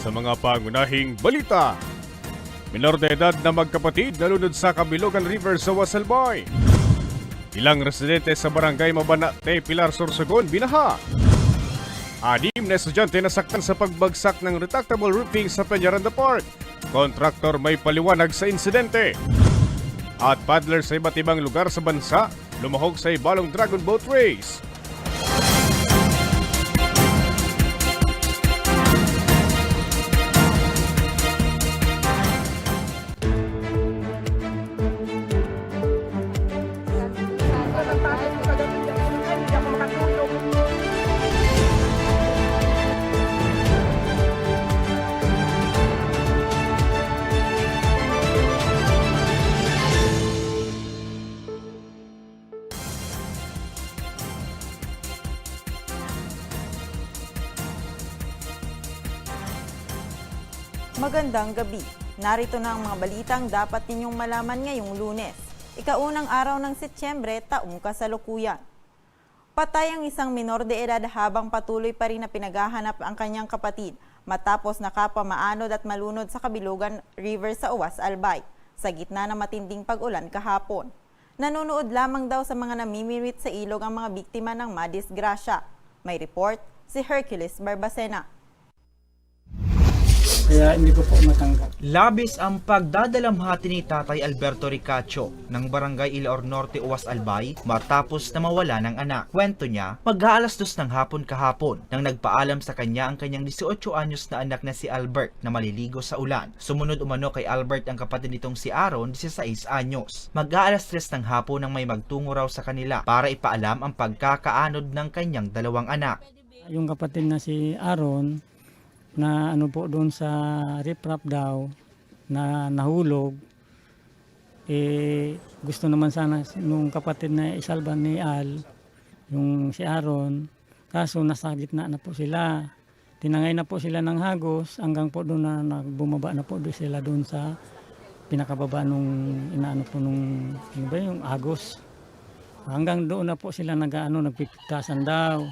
sa mga pangunahing balita. Minor de edad na magkapatid nalunod sa Kabilogan River sa Wasalboy. Ilang residente sa barangay Mabanate, Pilar Sorsogon, binaha. Anim na estudyante nasaktan sa pagbagsak ng retractable roofing sa Peñaranda Park. Kontraktor may paliwanag sa insidente. At paddler sa iba't ibang lugar sa bansa, lumahok sa ibalong Dragon Boat Race. Magandang gabi. Narito na ang mga balitang dapat ninyong malaman ngayong lunes. Ikaunang araw ng Setyembre, taong kasalukuyan. Patay ang isang minor de edad habang patuloy pa rin na pinaghahanap ang kanyang kapatid matapos nakapamaanod at malunod sa Kabilugan River sa Uwas, Albay sa gitna ng matinding pag-ulan kahapon. Nanonood lamang daw sa mga namimirit sa ilog ang mga biktima ng madisgrasya. May report si Hercules Barbacena. Kaya hindi ko po matanggap. Labis ang pagdadalamhati ni Tatay Alberto Ricacho ng Barangay Ilaor Norte, Uwas Albay matapos na mawala ng anak. Kwento niya, mag-aalas dos ng hapon kahapon nang nagpaalam sa kanya ang kanyang 18 anyos na anak na si Albert na maliligo sa ulan. Sumunod umano kay Albert ang kapatid nitong si Aaron, 16 anyos. Mag-aalas tres ng hapon nang may magtungo raw sa kanila para ipaalam ang pagkakaanod ng kanyang dalawang anak. Yung kapatid na si Aaron, na ano po doon sa riprap daw, na nahulog, eh gusto naman sana nung kapatid na isalba ni Al, yung si Aaron, kaso nasa gitna na po sila. Tinangay na po sila ng hagos hanggang po doon na nagbumaba na po doon sila doon sa pinakababa nung inaano po nung yung ba yung agos. Hanggang doon na po sila nag-ano nagpipitasan daw.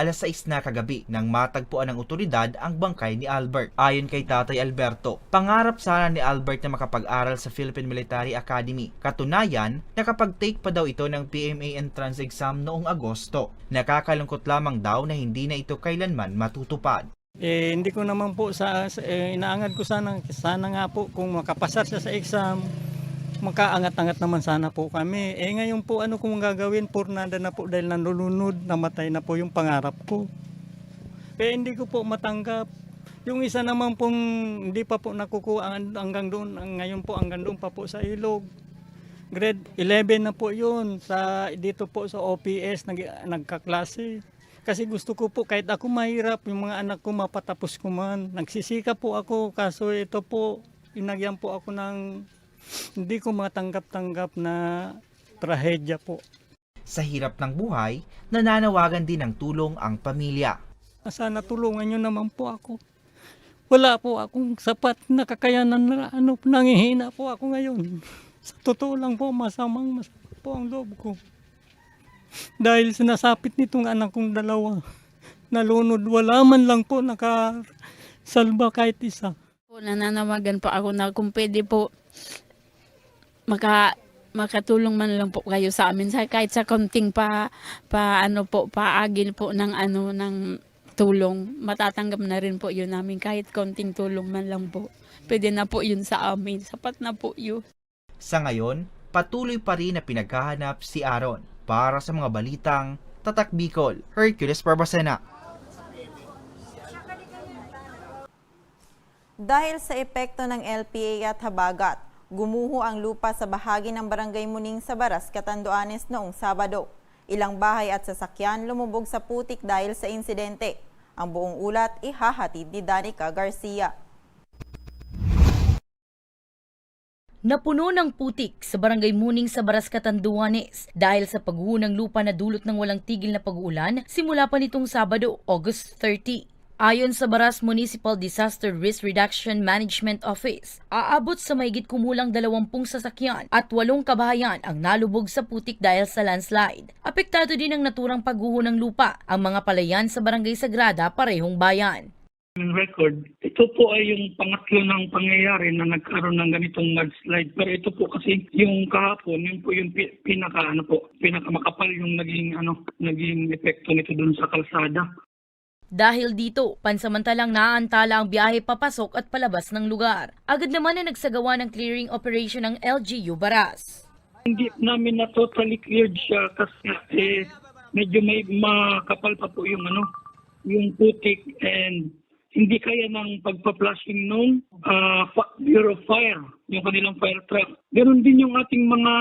Alas 6 na kagabi nang matagpuan ng otoridad ang bangkay ni Albert. Ayon kay Tatay Alberto, pangarap sana ni Albert na makapag-aral sa Philippine Military Academy. Katunayan, nakapag-take pa daw ito ng PMA entrance exam noong Agosto. Nakakalungkot lamang daw na hindi na ito kailanman matutupad. Eh, hindi ko naman po sa, sa eh, inaangad ko sana, sana nga po kung makapasar siya sa exam, makaangat-angat naman sana po kami. Eh ngayon po ano kung gagawin, purnada na po dahil nanlulunod, namatay na po yung pangarap ko. Kaya hindi ko po matanggap. Yung isa naman pong hindi pa po nakukuha ang- hanggang doon, ngayon po hanggang doon pa po sa ilog. Grade 11 na po yun sa dito po sa OPS nag, nagkaklase. Kasi gusto ko po kahit ako mahirap yung mga anak ko mapatapos ko man. Nagsisika po ako kaso ito po inagyan po ako ng hindi ko matanggap-tanggap na trahedya po. Sa hirap ng buhay, nananawagan din ng tulong ang pamilya. Sana tulungan nyo naman po ako. Wala po akong sapat na kakayanan na ano, nangihina po ako ngayon. Sa totoo lang po, masamang masama po ang loob ko. Dahil sinasapit nitong anak kong dalawa. Nalunod, wala man lang po nakasalba kahit isa. Po, nananawagan po ako na kung pwede po maka makatulong man lang po kayo sa amin. Sa kahit sa konting pa pa ano po paagil po ng ano ng tulong matatanggap na rin po yun namin. Kahit konting tulong man lang po pwede na po yun sa amin. Sapat na po yun. Sa ngayon, patuloy pa rin na pinaghahanap si Aaron para sa mga balitang Tatak Bicol, Hercules Barbacena. Dahil sa epekto ng LPA at habagat, gumuho ang lupa sa bahagi ng Barangay Muning sa Baras, Catanduanes noong Sabado. Ilang bahay at sasakyan lumubog sa putik dahil sa insidente. Ang buong ulat ihahatid ni Danica Garcia. Napuno ng putik sa barangay Muning sa Baras Catanduanes dahil sa pagguho ng lupa na dulot ng walang tigil na pag-uulan simula pa nitong Sabado, August 30. Ayon sa Baras Municipal Disaster Risk Reduction Management Office, aabot sa mahigit kumulang 20 sasakyan at 8 kabahayan ang nalubog sa putik dahil sa landslide. Apektado din ang naturang pagguho ng lupa ang mga palayan sa Barangay Sagrada, parehong bayan. ng record, ito po ay yung pangatlo ng pangyayari na nagkaroon ng ganitong mudslide. Pero ito po kasi yung kahapon, yun po yung pi- pinaka ano po, pinaka makapal yung naging ano, naging epekto nito dun sa kalsada. Dahil dito, pansamantalang naantala ang biyahe papasok at palabas ng lugar. Agad naman na nagsagawa ng clearing operation ng LGU Baras. Hindi namin na totally cleared siya kasi eh, medyo may makapal pa po yung ano, yung putik and hindi kaya ng pagpa-flushing nung fa- Bureau Fire, yung kanilang fire truck. Ganon din yung ating mga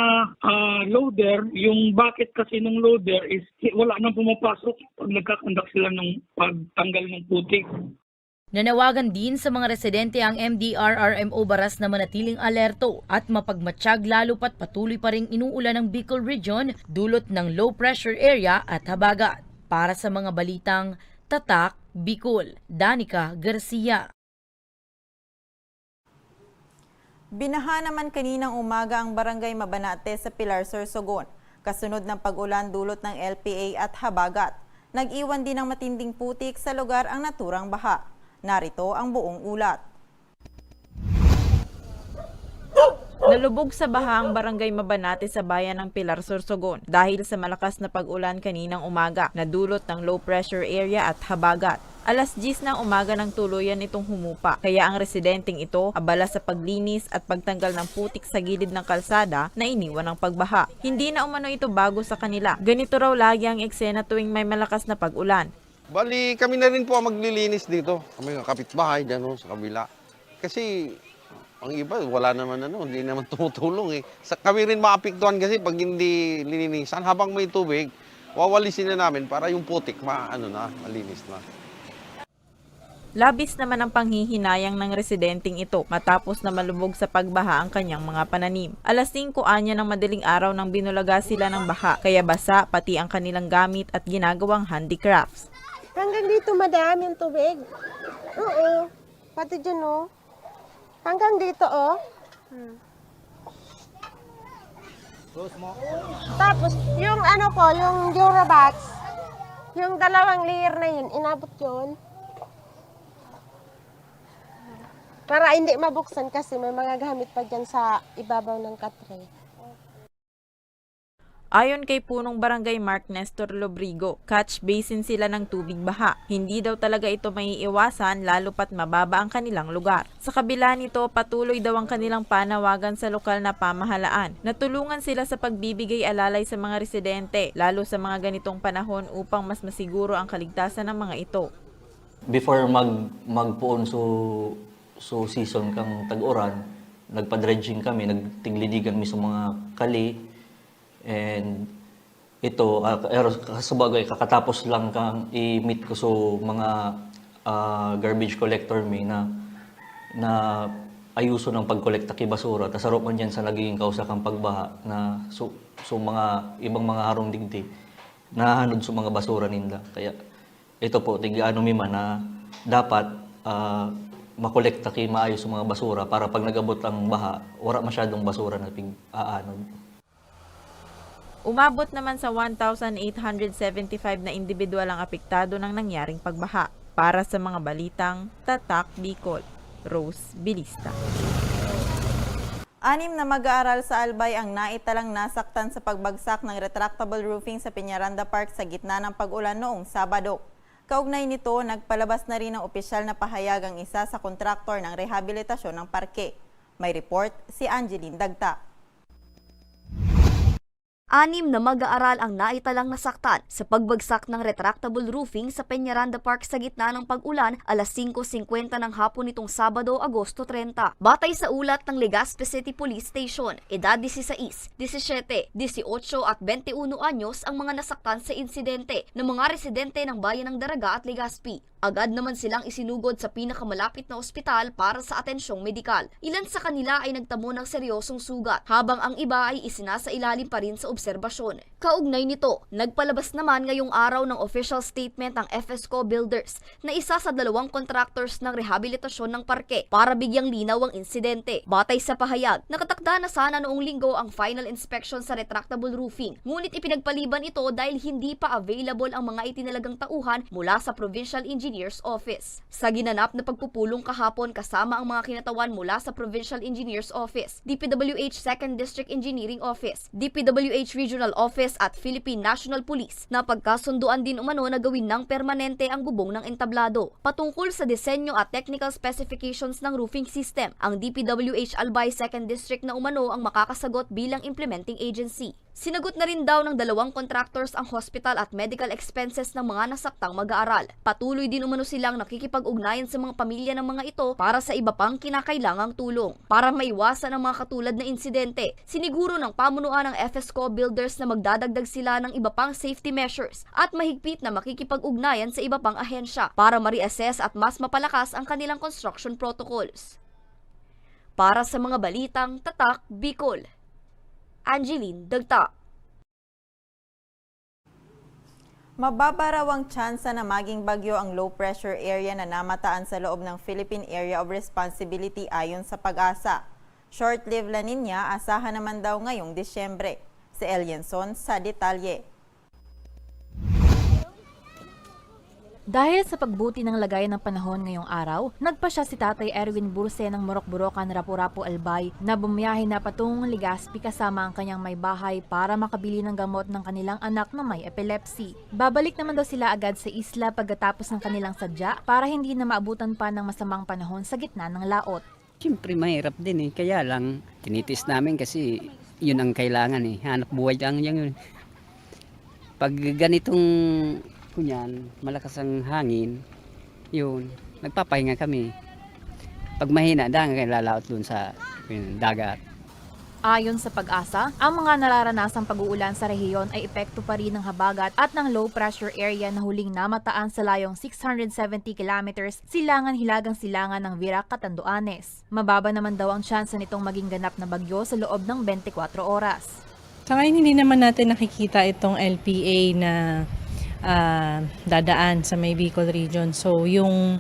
ah, loader, yung bucket kasi ng loader is wala nang pumapasok pag nagkakandak sila ng pagtanggal ng putik. Nanawagan din sa mga residente ang MDRRMO Baras na manatiling alerto at mapagmatsyag lalo pat patuloy pa rin inuulan ng Bicol Region dulot ng low pressure area at habagat. Para sa mga balitang Tatak, Bicol, Danica Garcia. Binaha naman kaninang umaga ang barangay Mabanate sa Pilar, Sorsogon. Kasunod ng pag-ulan dulot ng LPA at habagat. Nag-iwan din ng matinding putik sa lugar ang naturang baha. Narito ang buong ulat. Nalubog sa baha ang barangay Mabanate sa bayan ng Pilar, Sorsogon dahil sa malakas na pag-ulan kaninang umaga na dulot ng low pressure area at habagat. Alas 10 ng umaga ng tuluyan itong humupa, kaya ang residenteng ito abala sa paglinis at pagtanggal ng putik sa gilid ng kalsada na iniwan ng pagbaha. Hindi na umano ito bago sa kanila. Ganito raw lagi ang eksena tuwing may malakas na pag-ulan. Bali, kami na rin po ang maglilinis dito. Kami ng kapitbahay dyan oh, sa kabila. Kasi ang iba, wala naman ano, hindi naman tumutulong eh. Sa, kami rin maapektuhan kasi pag hindi lilinisan, habang may tubig, wawalisin na namin para yung putik ma, ano na, malinis na. Labis naman ang panghihinayang ng residenteng ito matapos na malubog sa pagbaha ang kanyang mga pananim. Alas 5 anya ng madaling araw nang binulaga sila ng baha, kaya basa pati ang kanilang gamit at ginagawang handicrafts. Hanggang dito madami yung tubig. Oo. Pati dyan oh. Hanggang dito oh. Hmm. Tapos yung ano ko, yung Durabox, yung dalawang layer na yun, inabot yun. Para hindi mabuksan kasi may mga gamit pa dyan sa ibabaw ng katre. Ayon kay punong barangay Mark Nestor Lobrigo, catch basin sila ng tubig baha. Hindi daw talaga ito maiiwasan lalo pat mababa ang kanilang lugar. Sa kabila nito, patuloy daw ang kanilang panawagan sa lokal na pamahalaan. Natulungan sila sa pagbibigay alalay sa mga residente, lalo sa mga ganitong panahon upang mas masiguro ang kaligtasan ng mga ito. before mag magpuon so so season kang tag-uran, nagpa-dredging kami, nagtigliligan mi sa mga kali. And ito, uh, kasabagay, kakatapos lang kang i-meet ko so mga ah, garbage collector mi na na ayuso ng pagkolekta kay basura. Sarap man yan sa nagiging kausa kang pagbaha na so, so mga ibang mga harong digdi nahanod sa mga basura ninda. Kaya ito po, tigaano mi man na dapat ah, makolekta kay maayos sa mga basura para pag nagabot ang baha, wala masyadong basura na pig aanod. Umabot naman sa 1,875 na individual ang apektado ng nangyaring pagbaha. Para sa mga balitang Tatak Bicol, Rose Bilista. Anim na mag-aaral sa Albay ang naitalang nasaktan sa pagbagsak ng retractable roofing sa Peñaranda Park sa gitna ng pag-ulan noong Sabado. Kaugnay nito, nagpalabas na rin ng opisyal na pahayag ang isa sa kontraktor ng rehabilitasyon ng parke. May report si Angeline Dagta. Anim na mag-aaral ang naitalang nasaktan sa pagbagsak ng retractable roofing sa Peñaranda Park sa gitna ng pag-ulan alas 5.50 ng hapon nitong Sabado, Agosto 30. Batay sa ulat ng Legazpi City Police Station, edad 16, 17, 18 at 21 anyos ang mga nasaktan sa insidente ng mga residente ng bayan ng Daraga at Legazpi. Agad naman silang isinugod sa pinakamalapit na ospital para sa atensyong medikal. Ilan sa kanila ay nagtamo ng seryosong sugat, habang ang iba ay isinasa ilalim pa rin sa obserbasyon. Kaugnay nito, nagpalabas naman ngayong araw ng official statement ng FSCO Builders na isa sa dalawang contractors ng rehabilitasyon ng parke para bigyang linaw ang insidente. Batay sa pahayag, nakatakda na sana noong linggo ang final inspection sa retractable roofing, ngunit ipinagpaliban ito dahil hindi pa available ang mga itinalagang tauhan mula sa provincial engineer Engineers Office. Sa ginanap na pagpupulong kahapon kasama ang mga kinatawan mula sa Provincial Engineers Office, DPWH 2nd District Engineering Office, DPWH Regional Office at Philippine National Police na pagkasunduan din umano na gawin ng permanente ang bubong ng entablado. Patungkol sa disenyo at technical specifications ng roofing system, ang DPWH Albay 2nd District na umano ang makakasagot bilang implementing agency. Sinagot na rin daw ng dalawang contractors ang hospital at medical expenses ng mga nasaktang mag-aaral. Patuloy din umano silang nakikipag-ugnayan sa mga pamilya ng mga ito para sa iba pang kinakailangang tulong. Para maiwasan ang mga katulad na insidente, siniguro ng pamunuan ng FSCO Builders na magdadagdag sila ng iba pang safety measures at mahigpit na makikipag-ugnayan sa iba pang ahensya para ma-reassess at mas mapalakas ang kanilang construction protocols. Para sa mga balitang Tatak Bicol, Angeline Dagta. Mababa ang tsansa na maging bagyo ang low pressure area na namataan sa loob ng Philippine Area of Responsibility ayon sa pag-asa. Short-lived La Nina, asahan naman daw ngayong Disyembre. Si Elianson sa detalye. Dahil sa pagbuti ng lagay ng panahon ngayong araw, nagpa siya si Tatay Erwin Burse ng Morok-Borokan, Rapu-Rapu, Albay na bumiyahe na patungong Legazpi kasama ang kanyang may bahay para makabili ng gamot ng kanilang anak na may epilepsy. Babalik naman daw sila agad sa isla pagkatapos ng kanilang sadya para hindi na maabutan pa ng masamang panahon sa gitna ng laot. Siyempre mahirap din eh. Kaya lang, tinitis namin kasi yun ang kailangan eh. Hanap buhay lang yan yun. Pag ganitong kunyan, malakas ang hangin, yun, nagpapahinga kami. Pag mahina, dahil kayo lalaot dun sa yun, dagat. Ayon sa pag-asa, ang mga nararanasang pag-uulan sa rehiyon ay epekto pa rin ng habagat at ng low pressure area na huling namataan sa layong 670 kilometers silangan hilagang silangan ng Virac, Catanduanes. Mababa naman daw ang tsansa nitong maging ganap na bagyo sa loob ng 24 oras. Sa ngayon, hindi naman natin nakikita itong LPA na ah, dadaan sa may Bicol region. So, yung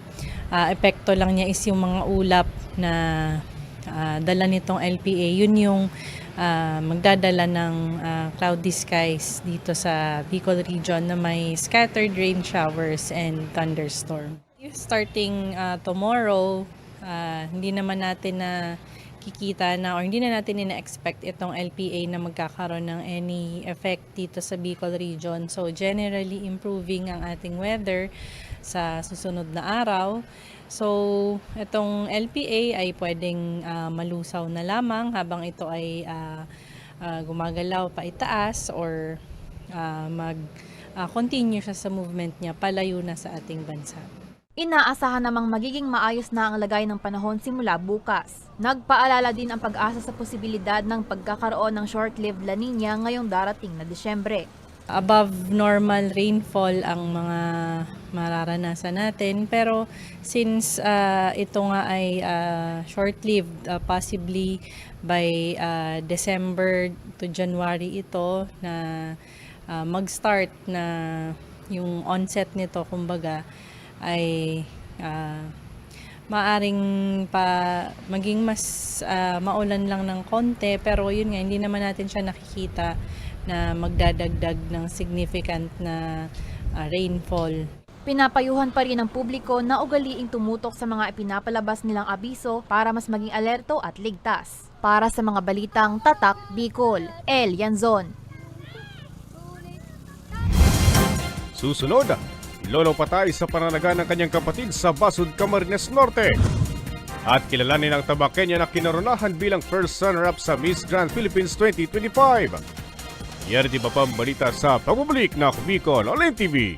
ah, epekto lang niya is yung mga ulap na ah, dala nitong LPA. Yun yung ah, magdadala ng ah, cloudy skies dito sa Bicol region na may scattered rain showers and thunderstorm. Starting ah, tomorrow, ah, hindi naman natin na kikita na or hindi na natin ina-expect itong LPA na magkakaroon ng any effect dito sa Bicol region. So generally improving ang ating weather sa susunod na araw. So itong LPA ay pwedeng ah, malusaw na lamang habang ito ay ah, ah, gumagalaw pa itaas or ah, mag ah, continue siya sa movement niya palayo na sa ating bansa. Inaasahan namang magiging maayos na ang lagay ng panahon simula bukas. Nagpaalala din ang pag-asa sa posibilidad ng pagkakaroon ng short-lived La Nina ngayong darating na Disyembre. above normal rainfall ang mga mararanasan natin. Pero since ah, ito nga ay ah, short-lived, ah, possibly by ah, December to January ito na ah, mag-start na yung onset nito kumbaga ay ah, maaring pa maging mas ah, maulan lang ng konti pero yun nga hindi naman natin siya nakikita na magdadagdag ng significant na ah, rainfall. Pinapayuhan pa rin ng publiko na ugaliing tumutok sa mga ipinapalabas nilang abiso para mas maging alerto at ligtas. Para sa mga balitang Tatak Bicol, El Yanzon. Susunod, Lolo Patay sa pananaga ng kanyang kapatid sa Basud, Camarines Norte. At kilalanin ang tabakenya na kinaronahan bilang first runner-up sa Miss Grand Philippines 2025. Yan at iba pang balita sa pagbabalik na Bicol Online TV.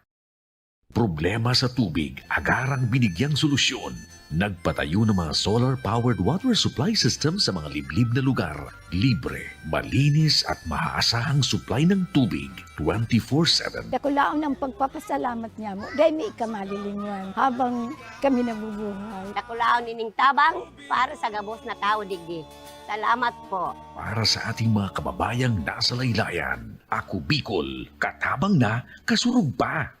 Problema sa tubig, agarang binigyang solusyon. Nagpatayo ng mga solar-powered water supply system sa mga liblib na lugar. Libre, malinis at maaasahang supply ng tubig 24-7. Dako laon ang pagpapasalamat niya mo. Dahil may ikamalilingan habang kami nabubuhay. Nakulaon nining tabang para sa gabos na tao digdi. Salamat po. Para sa ating mga kababayang nasa laylayan, ako Bicol, katabang na, kasurug pa.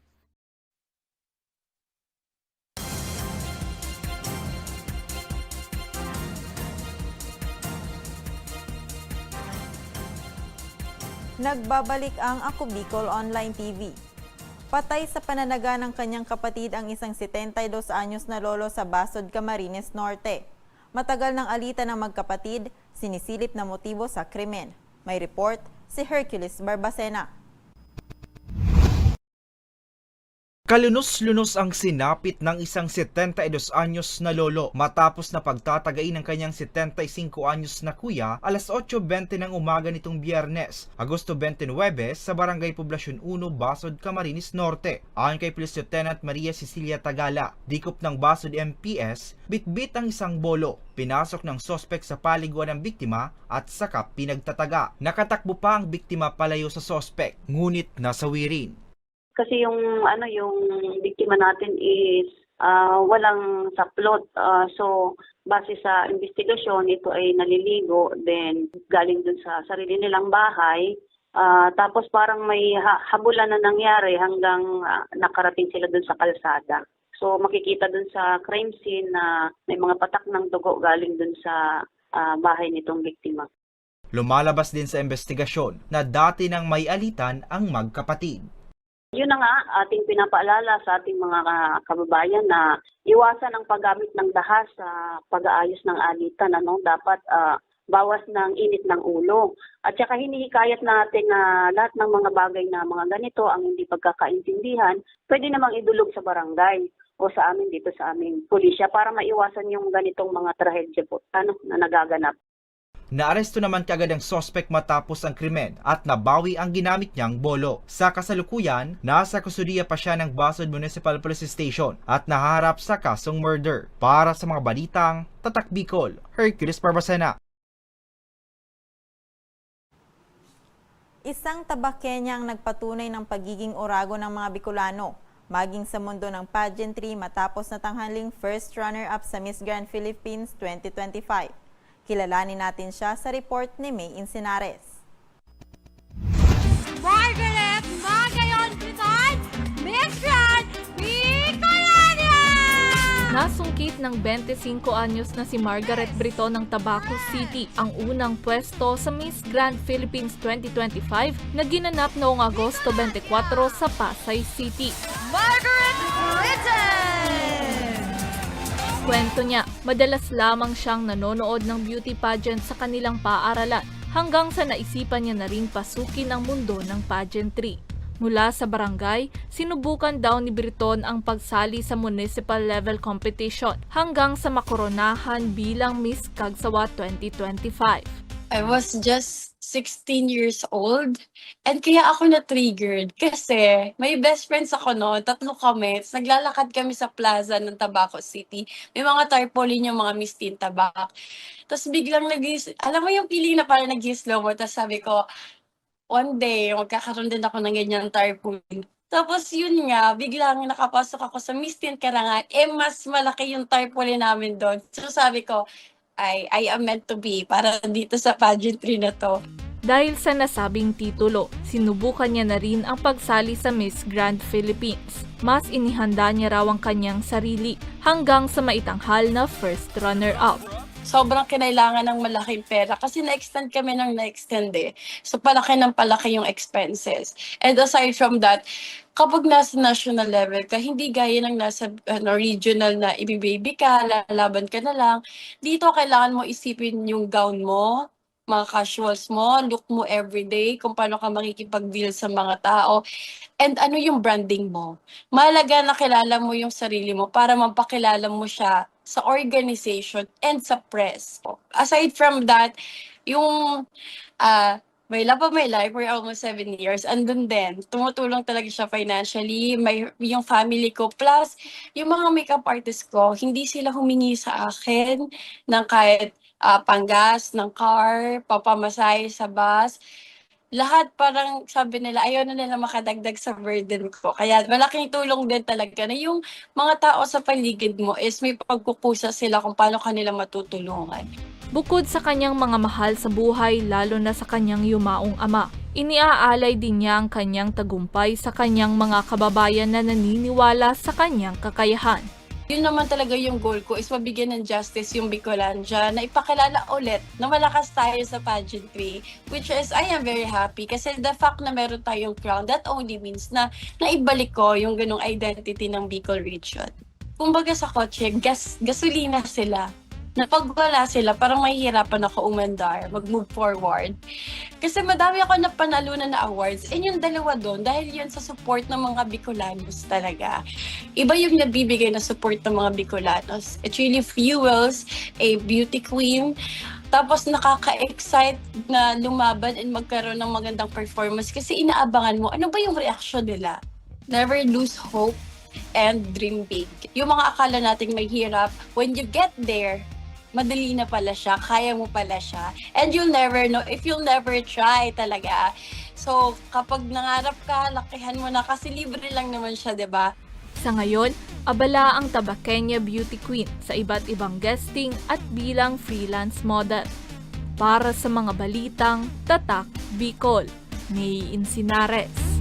Nagbabalik ang Ako Bicol Online TV. Patay sa pananaga ng kanyang kapatid ang isang 72 anyos na lolo sa Basod, Camarines Norte. Matagal ng alita ng magkapatid, sinisilip na motibo sa krimen. May report si Hercules Barbacena. Kalunos-lunos ang sinapit ng isang 72 anyos na lolo matapos na pagtatagay ng kanyang 75 anyos na kuya alas 8.20 ng umaga nitong biyernes, Agosto 29 sa Barangay Poblasyon 1, Basod, Camarines Norte. Ayon kay Police Lieutenant Maria Cecilia Tagala, dikop ng Basod MPS, bitbit ang isang bolo. Pinasok ng sospek sa paliguan ng biktima at saka pinagtataga. Nakatakbo pa ang biktima palayo sa sospek, ngunit nasawirin. Kasi yung ano yung biktima natin is ah, walang saplot Ah, so base sa investigasyon ito ay naliligo then galing dun sa sarili nilang bahay. Ah, tapos parang may ha- habulan na nangyari hanggang ah, nakarating sila dun sa kalsada. So makikita dun sa crime scene na may mga patak ng dugo galing dun sa ah, bahay nitong biktima. Lumalabas din sa investigasyon na dati nang may alitan ang magkapatid. Yun na nga, ating pinapaalala sa ating mga ka- kababayan na iwasan ang paggamit ng dahas sa pag-aayos ng alitan. Ano? Dapat ah, bawas ng init ng ulo. At saka hinihikayat natin na lahat ng mga bagay na mga ganito, ang hindi pagkakaintindihan, pwede namang idulog sa barangay o sa amin dito sa aming pulisya para maiwasan yung ganitong mga trahedya po ano, na nagaganap. Naaresto naman kagad ang sospek matapos ang krimen at nabawi ang ginamit niyang bolo. Sa kasalukuyan, nasa kusudiya pa siya ng Basod Municipal Police Station at naharap sa kasong murder. Para sa mga balitang Tatak Bicol, Hercules Barbacena. Isang tabakenya ang nagpatunay ng pagiging orago ng mga Bicolano, maging sa mundo ng pageantry matapos na tanghaling first runner-up sa Miss Grand Philippines 2025. Kilalanin natin siya sa report ni May Insinares. Margaret Magayon Pitan, Miss Grand Bicolania! Nasungkit ng 25 anyos na si Margaret Brito ng Tabaco City ang unang pwesto sa Miss Grand Philippines 2025 na ginanap noong Agosto 24 sa Pasay City. Margaret Kwento niya, madalas lamang siyang nanonood ng beauty pageant sa kanilang paaralan hanggang sa naisipan niya na rin pasukin ang mundo ng pageantry. Mula sa barangay, sinubukan daw ni Briton ang pagsali sa municipal level competition hanggang sa makoronahan bilang Miss Kagsawa 2025. I was just 16 years old. And kaya ako na-triggered kasi may best friends ako no, tatlo kami. Naglalakad kami sa plaza ng Tabaco City. May mga tarpaulin yung mga Miss Teen Tabak. Tapos biglang nag alam mo yung feeling na parang nag-slow mo. Tapos sabi ko, one day, magkakaroon din ako ng ganyan tarpaulin. Tapos yun nga, biglang nakapasok ako sa Miss Teen Karangan, eh mas malaki yung tarpaulin namin doon. So sabi ko, I, I am meant to be para dito sa pageantry na to. Dahil sa nasabing titulo, sinubukan niya na rin ang pagsali sa Miss Grand Philippines. Mas inihanda niya raw ang kanyang sarili hanggang sa maitanghal na first runner-up. Sobrang kinailangan ng malaking pera kasi na-extend kami ng na-extend eh. So palaki ng palaki yung expenses. And aside from that, kapag nasa national level ka, hindi gaya ng nasa ano, regional na ibibaby ka, lalaban ka na lang. Dito kailangan mo isipin yung gown mo, mga casuals mo, look mo everyday, kung paano ka makikipag-deal sa mga tao, and ano yung branding mo. Mahalaga na kilala mo yung sarili mo para mapakilala mo siya sa organization and sa press. Aside from that, yung uh, may love of my life for almost seven years, andun din. Tumutulong talaga siya financially, may, yung family ko. Plus, yung mga makeup artist ko, hindi sila humingi sa akin ng kahit ah, panggas ng car, papamasay sa bus. Lahat parang sabi nila, ayaw na nila makadagdag sa burden ko. Kaya malaking tulong din talaga na yung mga tao sa paligid mo is may pagkukusa sila kung paano kanila matutulungan. Bukod sa kanyang mga mahal sa buhay, lalo na sa kanyang yumaong ama, iniaalay din niya ang kanyang tagumpay sa kanyang mga kababayan na naniniwala sa kanyang kakayahan. Yun naman talaga yung goal ko is mabigyan ng justice yung Bicolandia na ipakilala ulit na malakas tayo sa pageantry which is I am very happy kasi the fact na meron tayong crown that only means na naibalik ko yung ganong identity ng Bicol region. Kumbaga sa kotse, gas, gasolina sila. Na pag wala sila, parang mahihirapan ako umandar, mag-move forward. Kasi madami ako napanalunan na awards. And yung dalawa doon, dahil yun sa support ng mga Bicolanos talaga. Iba yung nabibigay na support ng mga Bicolanos. It really fuels a beauty queen. Tapos nakaka-excite na lumaban and magkaroon ng magandang performance kasi inaabangan mo, ano ba yung reaction nila? Never lose hope and dream big. Yung mga akala nating may hirap, when you get there, madali na pala siya, kaya mo pala siya. And you'll never know if you'll never try talaga. So, kapag nangarap ka, lakihan mo na kasi libre lang naman siya, 'di ba? Sa ngayon, abala ang Tabakenya Beauty Queen sa iba't ibang guesting at bilang freelance model. Para sa mga balitang Tatak Bicol, May Insinares.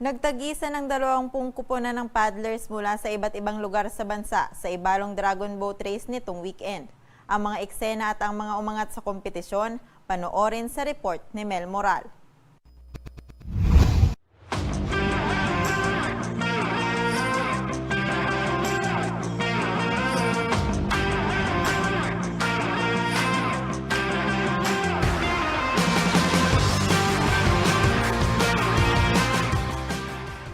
Nagtagisa ng 20 kuponan ng paddlers mula sa iba't ibang lugar sa bansa sa ibalong Dragon Boat Race nitong weekend. Ang mga eksena at ang mga umangat sa kompetisyon, panoorin sa report ni Mel Moral.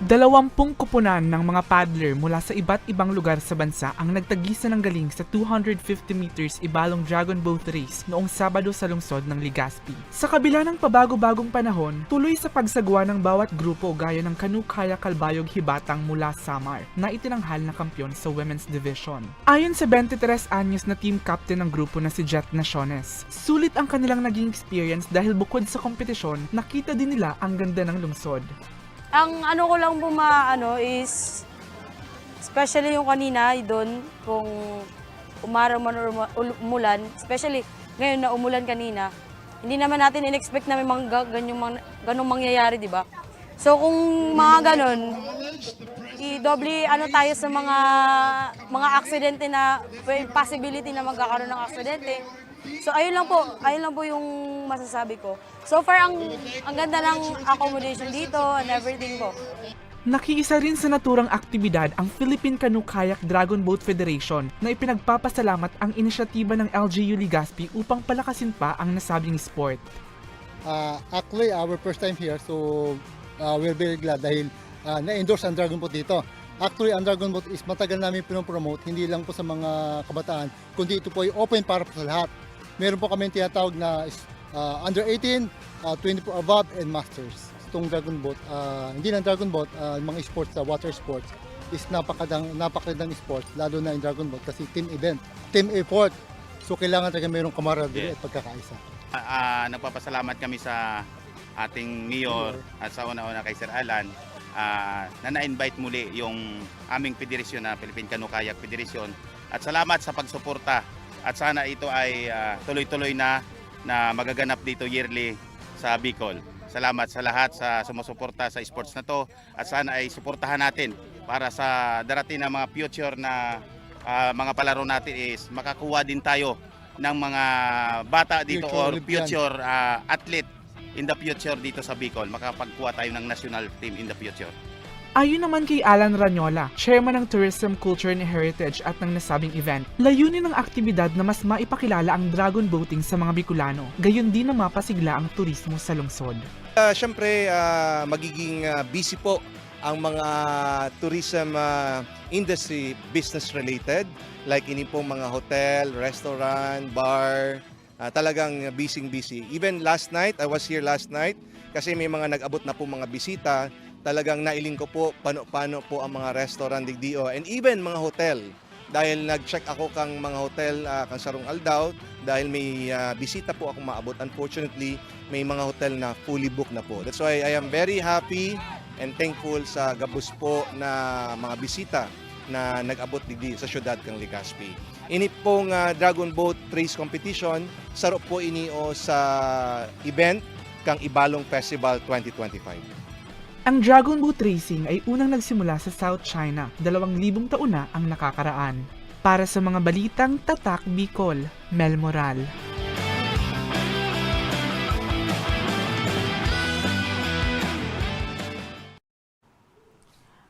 Dalawampung kupunan ng mga paddler mula sa iba't ibang lugar sa bansa ang nagtagisa ng galing sa 250 meters ibalong Dragon Boat Race noong Sabado sa lungsod ng Legazpi. Sa kabila ng pabago-bagong panahon, tuloy sa pagsagwa ng bawat grupo gaya ng Kanukaya Kalbayog Hibatang mula Samar na itinanghal na kampyon sa Women's Division. Ayon sa 23 anyos na team captain ng grupo na si Jet Naciones, sulit ang kanilang naging experience dahil bukod sa kompetisyon, nakita din nila ang ganda ng lungsod. Ang ano ko lang po ano is, especially yung kanina, doon, kung umaraw man or umulan, especially ngayon na umulan kanina, hindi naman natin in-expect na may mga ga- ganyong, mga, ganong mangyayari, di ba? So kung mga ganon, i-doble ano tayo sa mga mga aksidente na possibility na magkakaroon ng aksidente. So ayun lang po, ayun lang po yung masasabi ko. So far ang ang ganda ng accommodation dito and everything po. Nakiisa rin sa naturang aktibidad ang Philippine Canoe Kayak Dragon Boat Federation na ipinagpapasalamat ang inisyatiba ng LGU Legazpi upang palakasin pa ang nasabing sport. Uh, actually, our first time here, so uh, we're very glad dahil uh, na-endorse ang Dragon Boat dito. Actually, ang Dragon Boat is matagal namin pinopromote, hindi lang po sa mga kabataan, kundi ito po ay open para po sa lahat. Meron po kami tinatawag na uh, under 18, uh, 24 above, and masters. Itong Dragon Boat, uh, hindi lang Dragon Boat, uh, mga sports sa water sports is napakadang napakadang sports lalo na in Dragon Boat kasi team event, team effort. So kailangan talaga mayroong camaraderie at pagkakaisa. Ah, nagpapasalamat kami sa ating mayor at sa una-una kay Sir Alan ah, na na-invite muli yung aming federasyon na Philippine Canoe Kayak Federation at salamat sa pagsuporta at sana ito ay ah, tuloy-tuloy na na magaganap dito yearly sa Bicol. Salamat sa lahat sa sumusuporta sa sports na to at sana ay suportahan natin para sa darating na mga future na ah, mga palaro natin is makakuha din tayo ng mga bata dito Future or future ah, athlete in the future dito sa Bicol. Makapagkuha tayo ng national team in the future. Ayon naman kay Alan Ranyola, chairman ng Tourism, Culture and Heritage at ng nasabing event, layunin ng aktibidad na mas maipakilala ang dragon boating sa mga Bicolano, gayon din na mapasigla ang turismo sa lungsod. Uh, Siyempre, ah, magiging ah, busy po ang mga tourism ah, industry business related like ini pong mga hotel, restaurant, bar, ah, talagang busy busy. Even last night, I was here last night kasi may mga nag-abot na po mga bisita. Talagang nailing ko po paano-paano po ang mga restaurant digdio and even mga hotel dahil nag-check ako kang mga hotel ah, kang Sarong Aldao dahil may ah, bisita po ako maabot. Unfortunately, may mga hotel na fully booked na po. That's why I am very happy and thankful sa gabos po na mga bisita na nag-abot digdi sa syudad kang Legazpi. Ini pong ah, Dragon Boat Race Competition, sarap po ini o sa event kang Ibalong Festival 2025. Ang Dragon Boat Racing ay unang nagsimula sa South China, dalawang libong taon na ang nakakaraan. Para sa mga balitang Tatak Bicol, Mel Moral.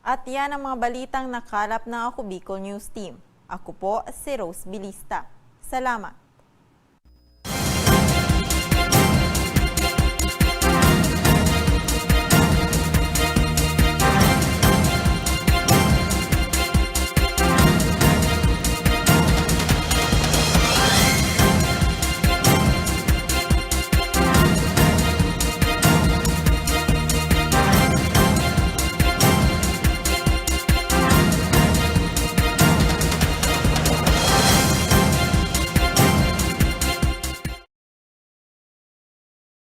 At yan ang mga balitang nakalap ng Ako Bicol News Team. Ako po si Rose Bilista. Salamat!